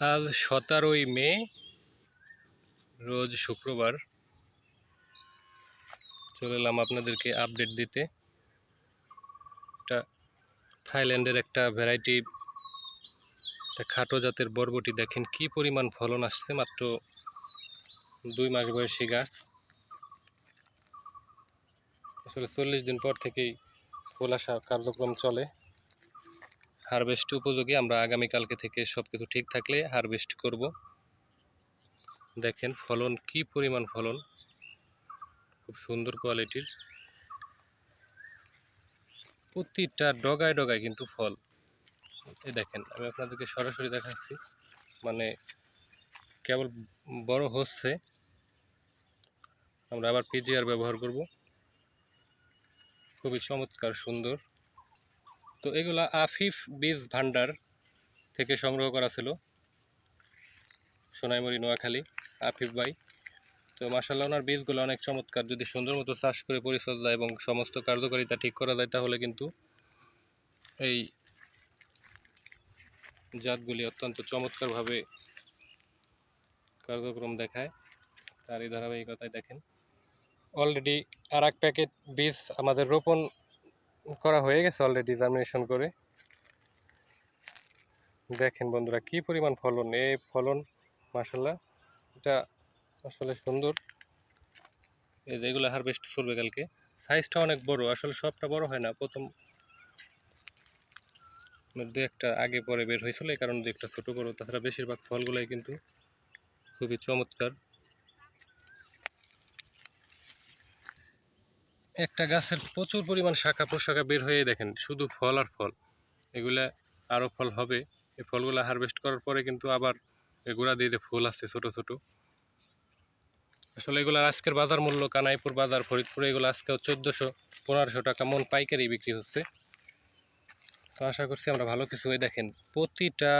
আজ সতেরোই মে, রোজ শুক্রবার। চলে এলাম আপনাদেরকে আপডেট দিতে। এটা থাইল্যান্ডের একটা ভ্যারাইটি একটা খাটো জাতের বরবটি। দেখেন কি পরিমাণ ফলন আসছে মাত্র দুই মাস বয়সী গাছ। আসলে চল্লিশ দিন পর থেকেই ফুল কার্যক্রম চলে। হারভেস্ট উপযোগী। আমরা আগামীকালকে থেকে সব কিছু ঠিক থাকলে হারভেস্ট করব। দেখেন ফলন, কি পরিমাণ ফলন? খুব সুন্দর কোয়ালিটির। প্রতিটা ডগায় ডগায় কিন্তু ফল। এই দেখেন, আমি আপনাদেরকে সরাসরি দেখাচ্ছি। মানে কেবল বড় হচ্ছে। আমরা আবার পিজিআর ব্যবহার করব। খুবই চমৎকার, সুন্দর। তো এগুলা আফিফ বীজ ভান্ডার থেকে সংগ্রহ করা ছিল। সোনাইমুড়ি, নোয়াখালী, আফিফ ভাই তো মাসাল্লাহ ওনার বীজগুলো অনেক চমৎকার। যদি সুন্দর মতো চাষ করে পরিচর্যা এবং সমস্ত কার্যকারিতা ঠিক করা যায়, তাহলে কিন্তু এই জাতগুলি অত্যন্ত চমৎকারভাবে কার্যক্রম দেখায়। তার এই ধারাবাহিকতায় দেখেন। অলরেডি আর এক প্যাকেট বীজ আমাদের রোপণ করা হয়ে গেছে অলরেডি জার্মিনেশন করে। দেখেন বন্ধুরা কি পরিমাণ ফলন, এই ফলন মাসাল্লাহ এটা আসলে সুন্দর। এই যেগুলো হারভেস্ট করবে কালকে। সাইজটা অনেক বড়, আসলে সবটা বড় হয় না। প্রথম দু একটা আগে পরে বের হয়েছিল, এই কারণে দু একটা ছোটো বড়। তাছাড়া বেশিরভাগ ফলগুলাই কিন্তু খুবই চমৎকার। একটা গাছের প্রচুর পরিমাণ শাখা প্রশাখা বের হয়ে দেখেন, শুধু ফল আর ফল। এগুলা আরও ফল হবে। এই ফলগুলো হারভেস্ট করার পরে কিন্তু আবার গোড়া দিয়ে ফুল আসছে ছোট ছোট। আসলে এগুলো আজকের বাজার মূল্য কানাইপুর বাজার, ফরিদপুর, এগুলো আজকে চোদ্দোশো, পনেরোশো টাকা মন পাইকারি বিক্রি হচ্ছে। তো আশা করছি আমরা ভালো কিছু হয়ে দেখেন, প্রতিটা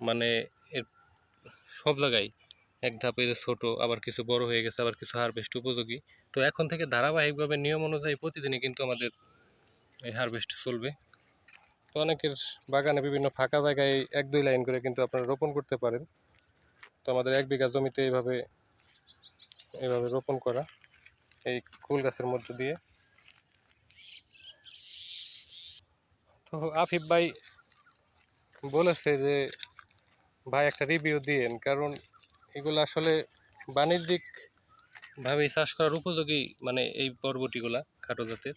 মানে এর সব জায়গায় এক ধাপে ছোট, আবার কিছু বড় হয়ে গেছে, আবার কিছু হারভেস্ট উপযোগী। তো এখন থেকে ধারাবাহিকভাবে নিয়ম অনুযায়ী প্রতিদিনই কিন্তু আমাদের এই হারভেস্ট চলবে। তো অনেকের বাগানে বিভিন্ন ফাঁকা জায়গায় এক দুই লাইন করে কিন্তু আপনারা রোপণ করতে পারেন। তো আমাদের এক বিঘা জমিতে এইভাবে এইভাবে রোপণ করা, এই কুল গাছের মধ্য দিয়ে। তো আফিফ ভাই বলেছে যে, ভাই একটা রিভিউ দিয়েন, কারণ এগুলো আসলে বাণিজ্যিকভাবে চাষ করার উপযোগী মানে এই পর্বটিগুলা খাটো জাতের।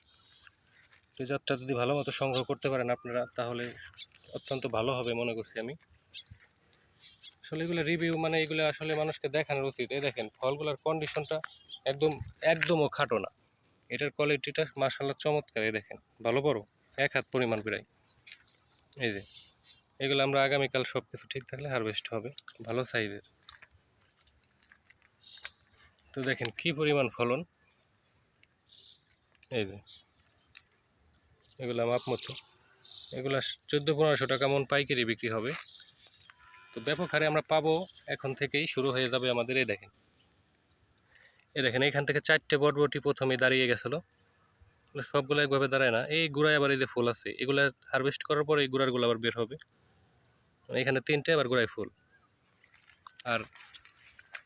এই জাতটা যদি ভালো মতো সংগ্রহ করতে পারেন আপনারা, তাহলে অত্যন্ত ভালো হবে মনে করছি আমি। আসলে এগুলো রিভিউ মানে এগুলো আসলে মানুষকে দেখানোর উচিত। এই দেখেন, ফলগুলোর কন্ডিশনটা একদম, একদমও খাটো না। এটার কোয়ালিটিটা মাসাল্লাহ চমৎকার, এই দেখেন। ভালো বড়, এক হাত পরিমাণ প্রায়। এই যে, এগুলো আমরা আগামীকাল সব কিছু ঠিক থাকলে হারভেস্ট হবে, ভালো সাইজের তো দেখেন কি পরিমাণ ফলন? এই যে, এগুলো মাপ মতো। এগুলো চোদ্দ পনেরোশো টাকা মন পাইকারি বিক্রি হবে। তো ব্যাপক হারে আমরা পাবো, এখন থেকেই শুরু হয়ে যাবে আমাদের, এই দেখেন। এই দেখেন এখান থেকে চারটে বটবটি প্রথমে দাঁড়িয়ে গেছিল। সবগুলো একভাবে দাঁড়ায় না। এই গুড়ায় আবার এই যে ফুল আছে, এগুলো হারভেস্ট করার পর এই গুড়ারগুলো আবার বের হবে। এখানে তিনটে, আবার গোড়ায় ফুল। আর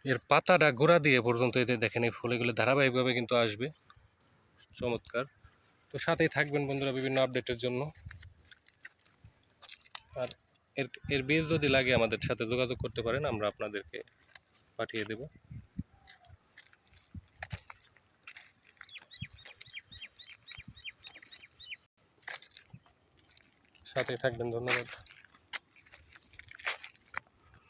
এর পাতাটা গোড়া দিয়ে পর্যন্ত এতে দেখেন, এই ফুল এগুলো ধারাবাহিকভাবে কিন্তু আসবে। চমৎকার। তো সাথেই থাকবেন বন্ধুরা বিভিন্ন আপডেটের জন্য। আর এর এর বীজ যদি লাগে আমাদের সাথে যোগাযোগ করতে পারেন, আমরা আপনাদেরকে পাঠিয়ে দেব। সাথেই থাকবেন, ধন্যবাদ।